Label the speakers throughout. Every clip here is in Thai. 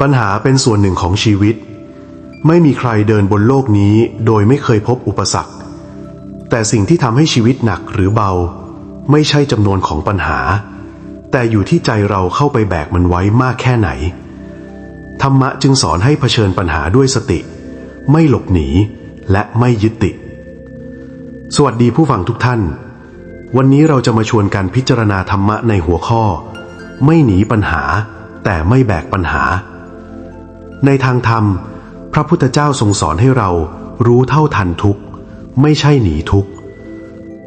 Speaker 1: ปัญหาเป็นส่วนหนึ่งของชีวิต ไม่มีใครเดินบนโลกนี้โดยไม่เคยพบอุปสรรค แต่สิ่งที่ทำให้ชีวิตหนักหรือเบา ไม่ใช่จำนวนของปัญหา แต่อยู่ที่ใจเราเข้าไปแบกมันไว้มากแค่ไหน ธรรมะจึงสอนให้เผชิญปัญหาด้วยสติ ไม่หลบหนีและไม่ยึดติด สวัสดีผู้ฟังทุกท่าน วันนี้เราจะมาชวนกันพิจารณาธรรมะในหัวข้อ ไม่หนีปัญหาแต่ไม่แบกปัญหา ในทางธรรม พระพุทธเจ้าทรงสอนให้เรารู้เท่าทันทุกข์ ไม่ใช่หนีทุกข์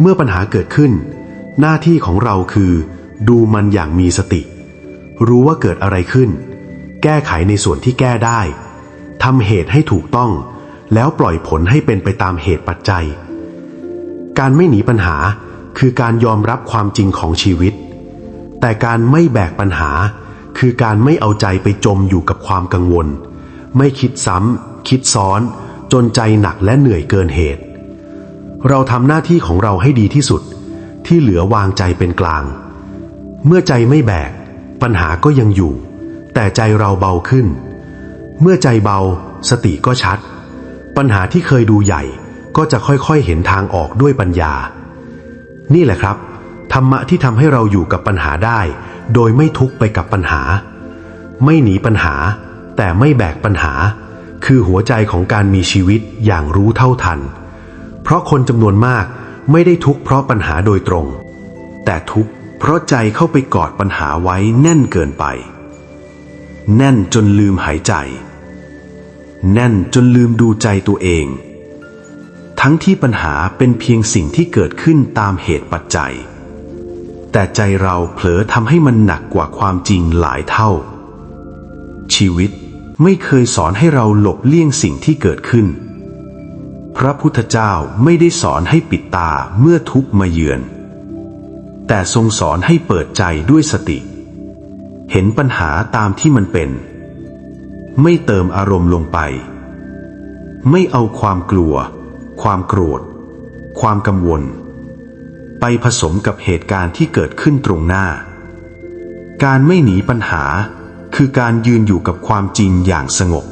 Speaker 1: เมื่อปัญหาเกิดขึ้น หน้าที่ของเราคือ ดูมันอย่างมีสติ รู้ว่าเกิดอะไรขึ้น แก้ไขในส่วนที่แก้ได้ทำเหตุให้ถูกต้อง แล้วปล่อยผลให้เป็นไปตามเหตุปัจจัย การไม่หนีปัญหาคือการยอมรับความจริงของชีวิต แต่การไม่แบกปัญหา คือการไม่เอาใจไปจมอยู่กับความกังวล ไม่คิดซ้ำ คิดซ้อน จนใจหนักและเหนื่อยเกินเหตุ เราทำหน้าที่ของเราให้ดีที่สุด ที่เหลือวางใจเป็นกลาง เมื่อใจไม่แบก ปัญหาก็ยังอยู่ แต่ใจเราเบาขึ้น เมื่อใจเบา สติก็ชัด ปัญหาที่เคยดูใหญ่ก็จะค่อยๆเห็นทางออกด้วยปัญญา นี่แหละครับ ธรรมะที่ทำให้เราอยู่กับปัญหาได้ โดยไม่ทุกไปกับปัญหา ไม่หนีปัญหา แต่ไม่แบกปัญหา คือหัวใจของการมีชีวิตอย่างรู้เท่าทัน เพราะคนจำนวนมากไม่ได้ทุกเพราะปัญหาโดยตรง แต่ทุกเพราะใจเข้าไปกอดปัญหาไว้แน่นเกินไป แน่นจนลืมหายใจ แน่นจนลืมดูใจตัวเอง ทั้งที่ปัญหาเป็นเพียงสิ่งที่เกิดขึ้นตามเหตุปัจจัย แต่ใจเราเผลอทำให้มันหนักกว่าความจริงหลายเท่า ชีวิตไม่เคยสอนให้เราหลบเลี่ยงสิ่งที่เกิดขึ้น พระพุทธเจ้าไม่ได้สอนให้ปิดตาเมื่อทุกข์มาเยือน แต่ทรงสอนให้เปิดใจด้วยสติ เห็นปัญหาตามที่มันเป็น ไม่เติมอารมณ์ลงไป ไม่เอาความกลัว ความโกรธ ความกังวล ไปผสมกับเหตุการณ์ที่เกิดขึ้นตรงหน้า การไม่หนีปัญหา คือการยืนอยู่กับความจริงอย่างสงบ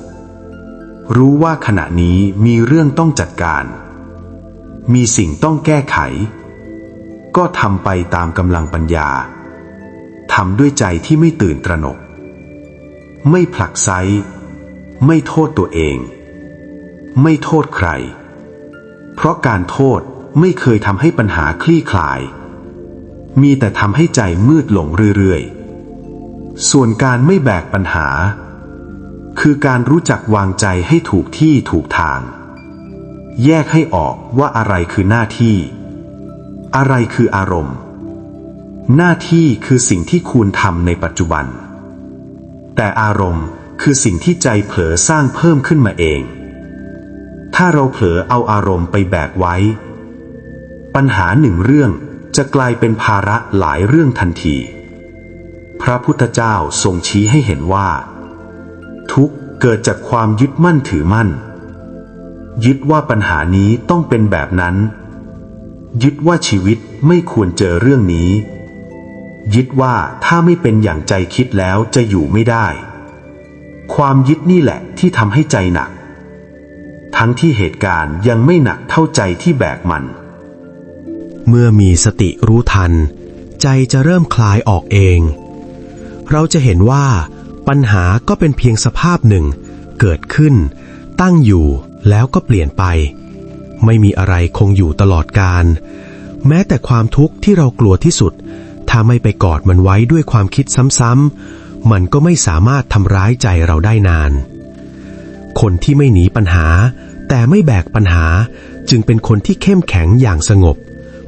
Speaker 1: รู้ว่าขณะนี้มีเรื่องต้องจัดการ มีสิ่งต้องแก้ไข ก็ทำไปตามกำลังปัญญาทำด้วยใจที่ไม่ตื่นตระหนก ไม่ผลักไซไม่โทษตัวเอง ไม่โทษใคร เพราะการโทษ ไม่เคยทำให้ปัญหาคลี่คลาย มีแต่ทำให้ใจมืดหลงเรื่อยๆ ส่วนการไม่แบกปัญหา คือการรู้จักวางใจให้ถูกที่ถูกทาง แยกให้ออกว่าอะไรคือหน้าที่ อะไรคืออารมณ์ หน้าที่คือสิ่งที่ควรทำในปัจจุบัน แต่อารมณ์คือสิ่งที่ใจเผลอสร้างเพิ่มขึ้นมาเอง ถ้าเราเผลอเอาอารมณ์ไปแบกไว้ ปัญหาหนึ่งเรื่องจะกลายเป็นภาระหลายเรื่องทันที พระพุทธเจ้าทรงชี้ให้เห็นว่า ทุกเกิดจากความยึดมั่นถือมั่น ยึดว่าปัญหานี้ต้องเป็นแบบนั้น ยึดว่าชีวิตไม่ควรเจอเรื่องนี้ ยึดว่าถ้าไม่เป็นอย่างใจคิดแล้วจะอยู่ไม่ได้ ความยึดนี่แหละที่ทำให้ใจหนัก ทั้งที่เหตุการณ์ยังไม่หนักเท่าใจที่แบกมัน
Speaker 2: เมื่อมีสติรู้ทัน ใจจะเริ่มคลายออกเอง เราจะเห็นว่า ปัญหาก็เป็นเพียงสภาพหนึ่ง เกิดขึ้น ตั้งอยู่แล้วก็เปลี่ยนไป ไม่มีอะไรคงอยู่ตลอดการ แม้แต่ความทุกข์ที่เรากลัวที่สุด ถ้าไม่ไปกอดมันไว้ด้วยความคิดซ้ำๆมันก็ไม่สามารถทำร้ายใจเราได้นาน คนที่ไม่หนีปัญหา แต่ไม่แบกปัญหาจึงเป็นคนที่เข้มแข็งอย่างสงบ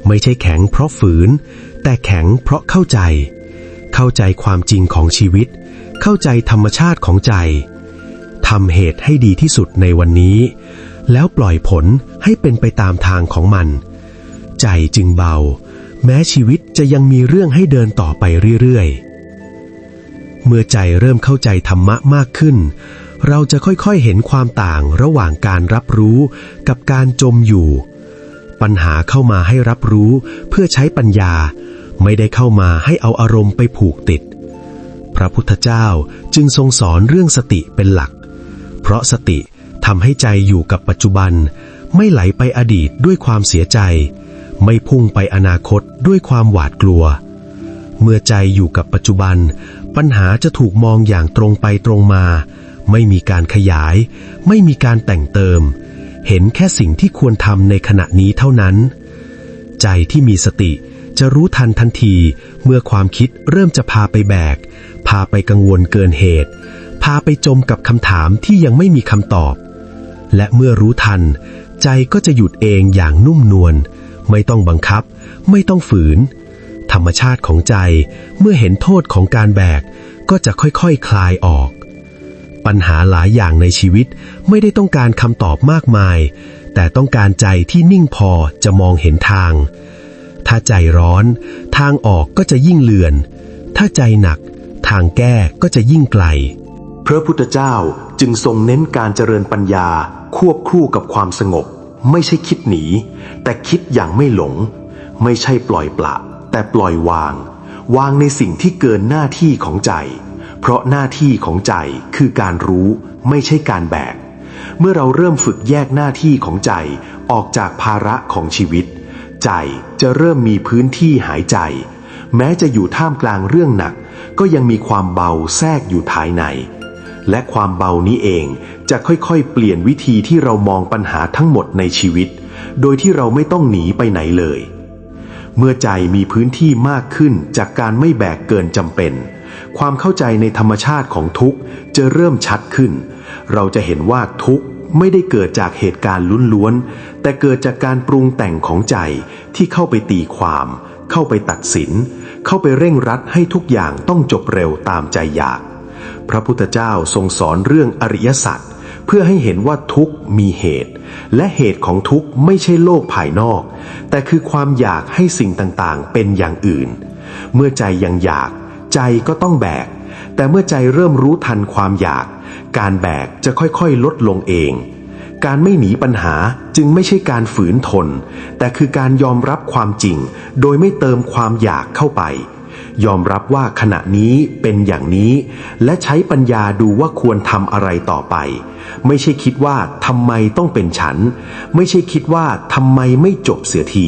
Speaker 2: ไม่ใช่แข็งเพราะฝืน แต่แข็งเพราะเข้าใจ เข้าใจความจริงของชีวิต เข้าใจธรรมชาติของใจทำเหตุให้ดีที่สุดในวันนี้ แล้วปล่อยผลให้เป็นไปตามทางของมัน ใจจึงเบา แม้ชีวิตจะยังมีเรื่องให้เดินต่อไปเรื่อยๆ เมื่อใจเริ่มเข้าใจธรรมะมากขึ้น เราจะค่อยๆเห็นความต่างระหว่างการรับรู้กับการจมอยู่ ปัญหาเข้ามาให้รับรู้เพื่อใช้ปัญญา ไม่ได้เข้ามาให้เอาอารมณ์ไปผูกติด พระพุทธเจ้าจึงทรงสอนเรื่องสติเป็นหลัก เพราะสติทำให้ใจอยู่กับปัจจุบัน ไม่ไหลไปอดีตด้วยความเสียใจ ไม่พุ่งไปอนาคตด้วยความหวาดกลัว เมื่อใจอยู่กับปัจจุบัน ปัญหาจะถูกมองอย่างตรงไปตรงมา ไม่มีการขยาย ไม่มีการแต่งเติม เห็นแค่สิ่งที่ควรทำในขณะนี้เท่านั้น ใจที่มีสติจะรู้ทันทันทีเมื่อความคิดเริ่มจะพาไปแบก พาไปกังวลเกินเหตุ พาไปจมกับคำถามที่ยังไม่มีคำตอบ และเมื่อรู้ทัน ใจก็จะหยุดเองอย่างนุ่มนวลไม่ต้องบังคับ ไม่ต้องฝืน ธรรมชาติของใจเมื่อเห็นโทษของการแบก ก็จะค่อยๆคคลายออก ปัญหาหลายอย่างในชีวิตไม่ได้ต้องการคำตอบมากมาย แต่ต้องการใจที่นิ่งพอจะมองเห็นทาง ถ้าใจร้อน ทางออกก็จะยิ่งเลือน ถ้าใจหนัก ทางแก้ก็จะยิ่งไกล
Speaker 1: พระพุทธเจ้าจึงทรงเน้นการเจริญปัญญาควบคู่กับความสงบ ไม่ใช่คิดหนี แต่คิดอย่างไม่หลง ไม่ใช่ปล่อยปละ แต่ปล่อยวาง วางในสิ่งที่เกินหน้าที่ของใจ เพราะหน้าที่ของใจคือการรู้ไม่ใช่การแบก เมื่อเราเริ่มฝึกแยกหน้าที่ของใจออกจากภาระของชีวิต ใจจะเริ่มมีพื้นที่หายใจ แม้จะอยู่ท่ามกลางเรื่องหนัก ก็ยังมีความเบาแทรกอยู่ภายใน และความเบานี้เองจะค่อยๆ เปลี่ยนวิธีที่เรามองปัญหาทั้งหมดในชีวิต โดยที่เราไม่ต้องหนีไปไหนเลย เมื่อใจมีพื้นที่มากขึ้นจากการไม่แบกเกินจำเป็น ความเข้าใจในธรรมชาติของทุกข์จะเริ่มชัดขึ้น เราจะเห็นว่าทุกข์ไม่ได้เกิดจากเหตุการณ์ล้วนๆ แต่เกิดจากการปรุงแต่งของใจที่เข้าไปตีความ เข้าไปตัดสิน เข้าไปเร่งรัดให้ทุกอย่างต้องจบเร็วตามใจอยาก พระพุทธเจ้าทรงสอนเรื่องอริยสัจเพื่อให้เห็นว่าทุกข์มีเหตุ และเหตุของทุกข์ไม่ใช่โลกภายนอก แต่คือความอยากให้สิ่งต่างๆ เป็นอย่างอื่น เมื่อใจยังอยาก ใจก็ต้องแบก แต่เมื่อใจเริ่มรู้ทันความอยาก การแบกจะค่อยๆ ลดลงเอง การไม่หนีปัญหาจึงไม่ใช่การฝืนทน แต่คือการยอมรับความจริง โดยไม่เติมความอยากเข้าไป ยอมรับว่าขณะนี้เป็นอย่างนี้ และใช้ปัญญาดูว่าควรทำอะไรต่อไป ไม่ใช่คิดว่าทำไมต้องเป็นฉัน ไม่ใช่คิดว่าทำไมไม่จบเสียที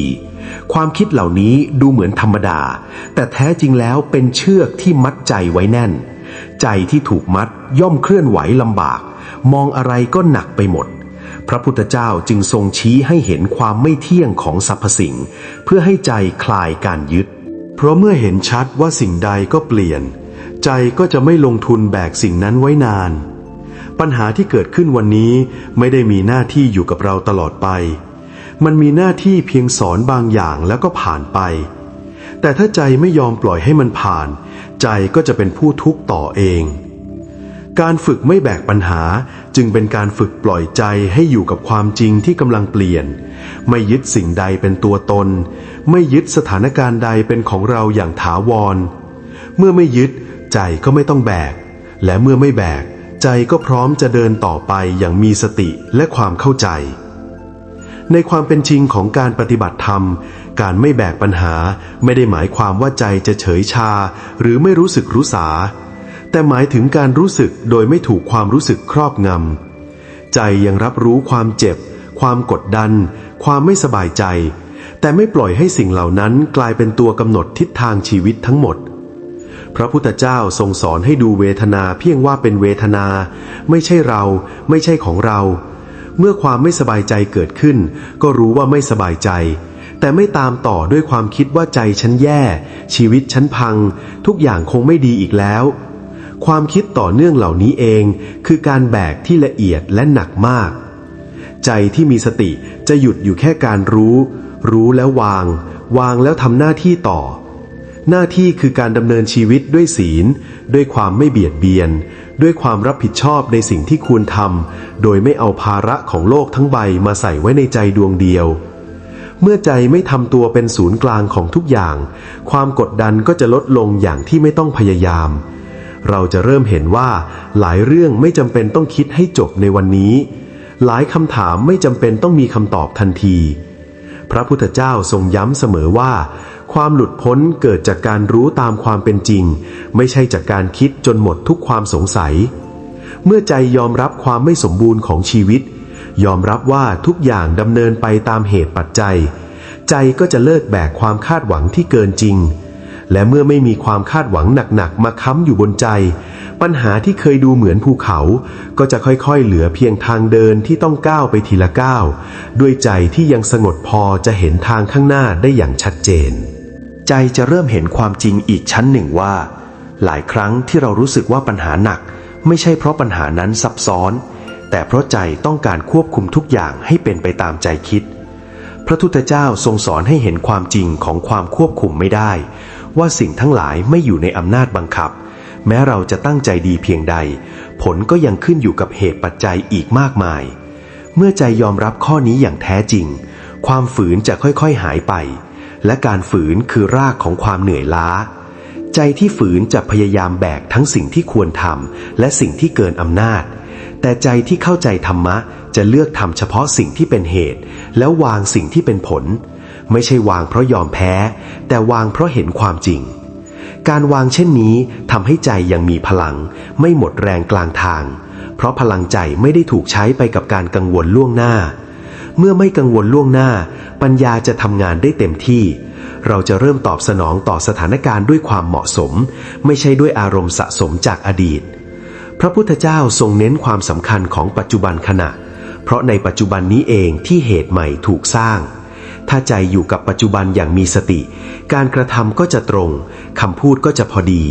Speaker 1: ความคิดเหล่านี้ดูเหมือนธรรมดา แต่แท้จริงแล้วเป็นเชือกที่มัดใจไว้แน่น ใจที่ถูกมัดย่อมเคลื่อนไหวลำบาก มองอะไรก็หนักไปหมด พระพุทธเจ้าจึงทรงชี้ให้เห็นความไม่เที่ยงของสรรพสิ่ง เพื่อให้ใจคลายการยึด เพราะเมื่อเห็นชัดว่าสิ่งใดก็เปลี่ยน ใจก็จะไม่ลงทุนแบกสิ่งนั้นไว้นาน ปัญหาที่เกิดขึ้นวันนี้ไม่ได้มีหน้าที่อยู่กับเราตลอดไป มันมีหน้าที่เพียงสอนบางอย่างแล้วก็ผ่านไป แต่ถ้าใจไม่ยอมปล่อยให้มันผ่าน ใจก็จะเป็นผู้ทุกข์ต่อเอง การฝึกไม่แบกปัญหาจึงเป็นการฝึกปล่อยใจให้อยู่กับความจริงที่กำลังเปลี่ยน ไม่ยึดสิ่งใดเป็นตัวตน ไม่ยึดสถานการณ์ใดเป็นของเราอย่างถาวร เมื่อไม่ยึดใจก็ไม่ต้องแบก และเมื่อไม่แบก ใจก็พร้อมจะเดินต่อไปอย่างมีสติและความเข้าใจ ในความเป็นจริงของการปฏิบัติธรรม การไม่แบกปัญหาไม่ได้หมายความว่าใจจะเฉยชา หรือไม่รู้สึกรู้สา แต่หมายถึงการรู้สึกโดยไม่ถูกความรู้สึกครอบงำ ใจยังรับรู้ความเจ็บ ความกดดัน ความไม่สบายใจ แต่ไม่ปล่อยให้สิ่งเหล่านั้นกลายเป็นตัวกำหนดทิศทางชีวิตทั้งหมดพระพุทธเจ้าทรงสอนให้ดูเวทนาเพียงว่าเป็นเวทนา ไม่ใช่เรา ไม่ใช่ของเรา เมื่อความไม่สบายใจเกิดขึ้น ก็รู้ว่าไม่สบายใจ แต่ไม่ตามต่อด้วยความคิดว่าใจฉันแย่ ชีวิตฉันพัง ทุกอย่างคงไม่ดีอีกแล้ว ความคิดต่อเนื่องเหล่านี้เอง คือการแบกที่ละเอียดและหนักมาก ใจที่มีสติจะหยุดอยู่แค่การรู้ รู้แล้ววาง วางแล้วทำหน้าที่ต่อหน้าที่คือการดำเนินชีวิตด้วยศีล ด้วยความไม่เบียดเบียน ด้วยความรับผิดชอบในสิ่งที่ควรทำโดยไม่เอาภาระของโลกทั้งใบมาใส่ไว้ในใจดวงเดียว เมื่อใจไม่ทำตัวเป็นศูนย์กลางของทุกอย่าง ความกดดันก็จะลดลงอย่างที่ไม่ต้องพยายาม เราจะเริ่มเห็นว่าหลายเรื่องไม่จำเป็นต้องคิดให้จบในวันนี้ หลายคำถามไม่จำเป็นต้องมีคำตอบทันที พระพุทธเจ้าทรงย้ำเสมอว่า ความหลุดพ้นเกิดจากการรู้ตามความเป็นจริง ไม่ใช่จากการคิดจนหมดทุกความสงสัย เมื่อใจยอมรับความไม่สมบูรณ์ของชีวิต ยอมรับว่าทุกอย่างดำเนินไปตามเหตุปัจจัย ใจก็จะเลิกแบกความคาดหวังที่เกินจริง และเมื่อไม่มีความคาดหวังหนักๆ มาค้ำอยู่บนใจ ปัญหาที่เคยดูเหมือนภูเขา ก็จะค่อยๆ เหลือเพียงทางเดินที่ต้องก้าวไปทีละก้าว ด้วยใจที่ยังสงบพอจะเห็นทางข้างหน้าได้อย่างชัดเจน ใจจะเริ่มเห็นความจริงอีกชั้นหนึ่งว่า หลายครั้งที่เรารู้สึกว่าปัญหาหนัก ไม่ใช่เพราะปัญหานั้นซับซ้อน แต่เพราะใจต้องการควบคุมทุกอย่างให้เป็นไปตามใจคิด พระพุทธเจ้าทรงสอนให้เห็นความจริงของความควบคุมไม่ได้ ว่าสิ่งทั้งหลายไม่อยู่ในอำนาจบังคับ แม้เราจะตั้งใจดีเพียงใด ผลก็ยังขึ้นอยู่กับเหตุปัจจัยอีกมากมาย เมื่อใจยอมรับข้อนี้อย่างแท้จริง ความฝืนจะค่อยๆหายไป และการฝืนคือรากของความเหนื่อยล้า ใจที่ฝืนจะพยายามแบกทั้งสิ่งที่ควรทำและสิ่งที่เกินอำนาจ แต่ใจที่เข้าใจธรรมะจะเลือกทำเฉพาะสิ่งที่เป็นเหตุ แล้ววางสิ่งที่เป็นผล ไม่ใช่วางเพราะยอมแพ้ แต่วางเพราะเห็นความจริง การวางเช่นนี้ทำให้ใจยังมีพลัง ไม่หมดแรงกลางทาง เพราะพลังใจไม่ได้ถูกใช้ไปกับการกังวลล่วงหน้า เมื่อไม่กังวลล่วงหน้า ปัญญาจะทำงานได้เต็มที่ เราจะเริ่มตอบสนองต่อสถานการณ์ด้วยความเหมาะสม ไม่ใช่ด้วยอารมณ์สะสมจากอดีต พระพุทธเจ้าทรงเน้นความสำคัญของปัจจุบันขณะ เพราะในปัจจุบันนี้เองที่เหตุใหม่ถูกสร้าง ถ้าใจอยู่กับปัจจุบันอย่างมีสติ การกระทำก็จะตรงคำพูดก็จะพอดี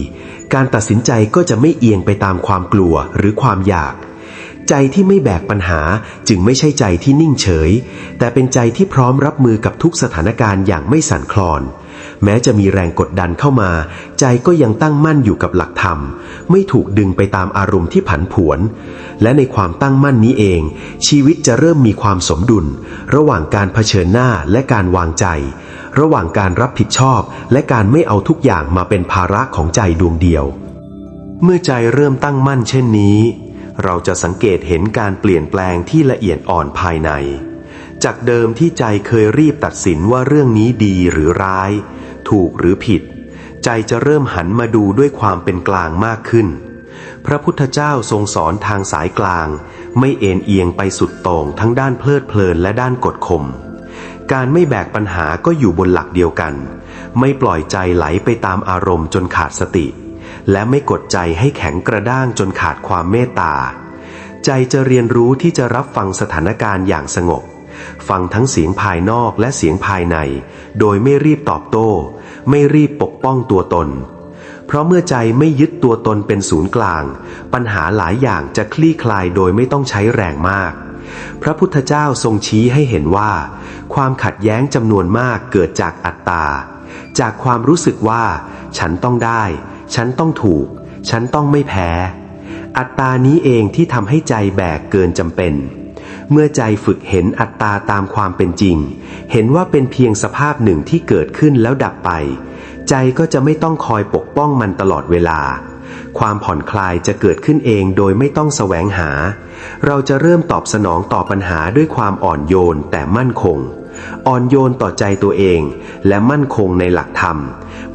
Speaker 1: การตัดสินใจก็จะไม่เอียงไปตามความกลัวหรือความอยาก ใจที่ไม่แบกปัญหาจึงไม่ใช่ใจที่นิ่งเฉย แต่เป็นใจที่พร้อมรับมือกับทุกสถานการณ์อย่างไม่สั่นคลอน แม้จะมีแรงกดดันเข้ามา ใจก็ยังตั้งมั่นอยู่กับหลักธรรม ไม่ถูกดึงไปตามอารมณ์ที่ผันผวน และในความตั้งมั่นนี้เอง ชีวิตจะเริ่มมีความสมดุล ระหว่างการเผชิญหน้าและการวางใจ ระหว่างการรับผิดชอบ และการไม่เอาทุกอย่างมาเป็นภาระของใจดวงเดียว เมื่อใจเริ่มตั้งมั่นเช่นนี้ เราจะสังเกตเห็นการเปลี่ยนแปลงที่ละเอียดอ่อนภายใน จากเดิมที่ใจเคยรีบตัดสินว่าเรื่องนี้ดีหรือร้าย ถูกหรือผิด ใจจะเริ่มหันมาดูด้วยความเป็นกลางมากขึ้น พระพุทธเจ้าทรงสอนทางสายกลาง ไม่เอ็นเอียงไปสุดโต่งทั้งด้านเพลิดเพลินและด้านกดข่มการไม่แบกปัญหาก็อยู่บนหลักเดียวกัน ไม่ปล่อยใจไหลไปตามอารมณ์จนขาดสติ และไม่กดใจให้แข็งกระด้างจนขาดความเมตตา ใจจะเรียนรู้ที่จะรับฟังสถานการณ์อย่างสงบ ฟังทั้งเสียงภายนอกและเสียงภายใน โดยไม่รีบตอบโต้ ไม่รีบปกป้องตัวตน เพราะเมื่อใจไม่ยึดตัวตนเป็นศูนย์กลาง ปัญหาหลายอย่างจะคลี่คลายโดยไม่ต้องใช้แรงมาก พระพุทธเจ้าทรงชี้ให้เห็นว่า ความขัดแย้งจำนวนมากเกิดจากอัตตา จากความรู้สึกว่า ฉันต้องได้ ฉันต้องถูก ฉันต้องไม่แพ้อัตตานี้เองที่ทำให้ใจแบกเกินจำเป็น เมื่อใจฝึกเห็นอัตตาตามความเป็นจริง เห็นว่าเป็นเพียงสภาพหนึ่งที่เกิดขึ้นแล้วดับไป ใจก็จะไม่ต้องคอยปกป้องมันตลอดเวลา ความผ่อนคลายจะเกิดขึ้นเองโดยไม่ต้องแสวงหา เราจะเริ่มตอบสนองต่อปัญหาด้วยความอ่อนโยนแต่มั่นคง อ่อนโยนต่อใจตัวเอง และมั่นคงในหลักธรรม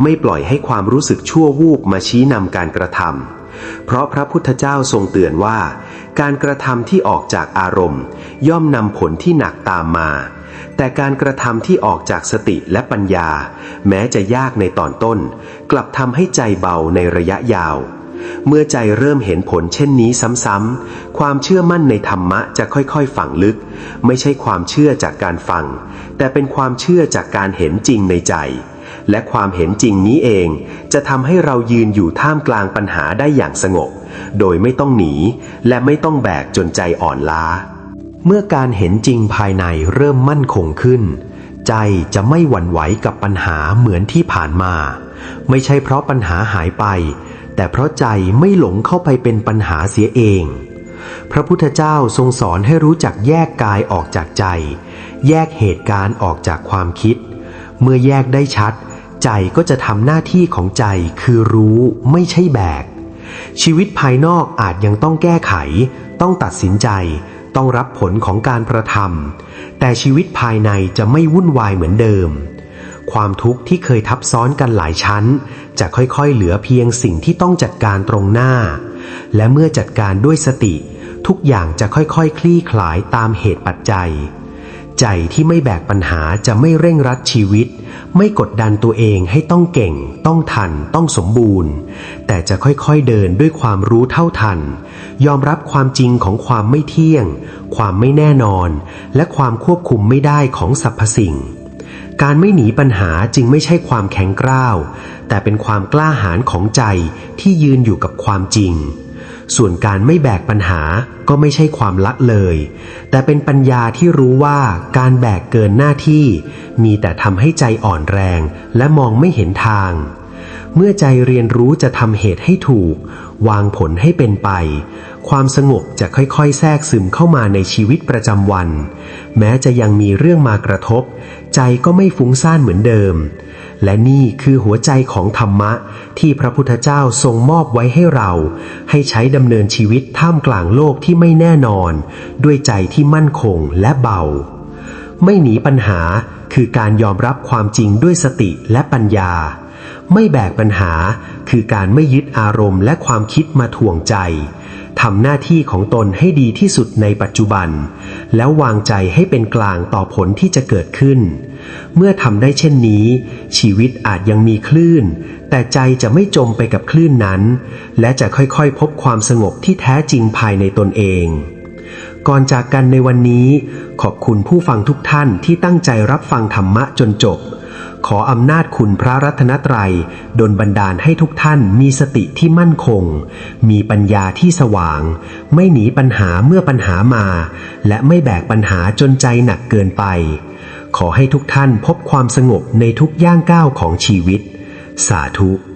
Speaker 1: ไม่ปล่อยให้ความรู้สึกชั่ววูบมาชี้นำการกระทำเพราะพระพุทธเจ้าทรงเตือนว่า การกระทำที่ออกจากอารมณ์ ย่อมนำผลที่หนักตามมา แต่การกระทำที่ออกจากสติและปัญญา แม้จะยากในตอนต้น กลับทำให้ใจเบาในระยะยาว เมื่อใจเริ่มเห็นผลเช่นนี้ซ้ำๆ ความเชื่อมั่นในธรรมะจะค่อยๆฝังลึก ไม่ใช่ความเชื่อจากการฟัง แต่เป็นความเชื่อจากการเห็นจริงในใจและความเห็นจริงนี้เอง จะทำให้เรายืนอยู่ท่ามกลางปัญหาได้อย่างสงบ โดยไม่ต้องหนี และไม่ต้องแบกจนใจอ่อนล้า เมื่อการเห็นจริงภายในเริ่มมั่นคงขึ้น ใจจะไม่หวั่นไหวกับปัญหาเหมือนที่ผ่านมา ไม่ใช่เพราะปัญหาหายไป แต่เพราะใจไม่หลงเข้าไปเป็นปัญหาเสียเอง พระพุทธเจ้าทรงสอนให้รู้จักแยกกายออกจากใจ แยกเหตุการณ์ออกจากความคิด เมื่อแยกได้ชัดใจก็จะทำหน้าที่ของใจคือรู้ไม่ใช่แบก ชีวิตภายนอกอาจยังต้องแก้ไข ต้องตัดสินใจ
Speaker 2: ต้องรับผลของการกระทำแต่ชีวิตภายในจะไม่วุ่นวายเหมือนเดิม ความทุกข์ที่เคยทับซ้อนกันหลายชั้น จะค่อยๆ เหลือเพียงสิ่งที่ต้องจัดการตรงหน้า และเมื่อจัดการด้วยสติ ทุกอย่างจะค่อยๆคคลี่คลายตามเหตุปัจจัย ใจที่ไม่แบกปัญหาจะไม่เร่งรัดชีวิต ไม่กดดันตัวเองให้ต้องเก่ง ต้องทัน ต้องสมบูรณ์ แต่จะค่อยๆเดินด้วยความรู้เท่าทัน ยอมรับความจริงของความไม่เที่ยง ความไม่แน่นอน และความควบคุมไม่ได้ของสรรพสิ่ง การไม่หนีปัญหาจึงไม่ใช่ความแข็งกร้าว แต่เป็นความกล้าหาญของใจที่ยืนอยู่กับความจริง ส่วนการไม่แบกปัญหาก็ไม่ใช่ความละเลย แต่เป็นปัญญาที่รู้ว่าการแบกเกินหน้าที่ มีแต่ทำให้ใจอ่อนแรงและมองไม่เห็นทาง เมื่อใจเรียนรู้จะทำเหตุให้ถูก วางผลให้เป็นไป ความสงบจะค่อยๆ แทรกซึมเข้ามาในชีวิตประจำวัน แม้จะยังมีเรื่องมากระทบ ใจก็ไม่ฟุ้งซ่านเหมือนเดิม และนี่คือหัวใจของธรรมะ ที่พระพุทธเจ้าทรงมอบไว้ให้เรา ให้ใช้ดำเนินชีวิตท่ามกลางโลกที่ไม่แน่นอน ด้วยใจที่มั่นคงและเบา ไม่หนีปัญหาคือการยอมรับความจริงด้วยสติและปัญญา ไม่แบกปัญหาคือการไม่ยึดอารมณ์และความคิดมาถ่วงใจทำหน้าที่ของตนให้ดีที่สุดในปัจจุบัน แล้ววางใจให้เป็นกลางต่อผลที่จะเกิดขึ้น เมื่อทำได้เช่นนี้ ชีวิตอาจยังมีคลื่น แต่ใจจะไม่จมไปกับคลื่นนั้น และจะค่อยๆ พบความสงบที่แท้จริงภายในตนเอง ก่อนจากกันในวันนี้ ขอบคุณผู้ฟังทุกท่านที่ตั้งใจรับฟังธรรมะจนจบ ขออำนาจคุณพระรัตนตรัยดลบันดาลให้ทุกท่านมีสติที่มั่นคง มีปัญญาที่สว่าง ไม่หนีปัญหาเมื่อปัญหามา และไม่แบกปัญหาจนใจหนักเกินไป ขอให้ทุกท่านพบความสงบในทุกย่างก้าวของชีวิต สาธุ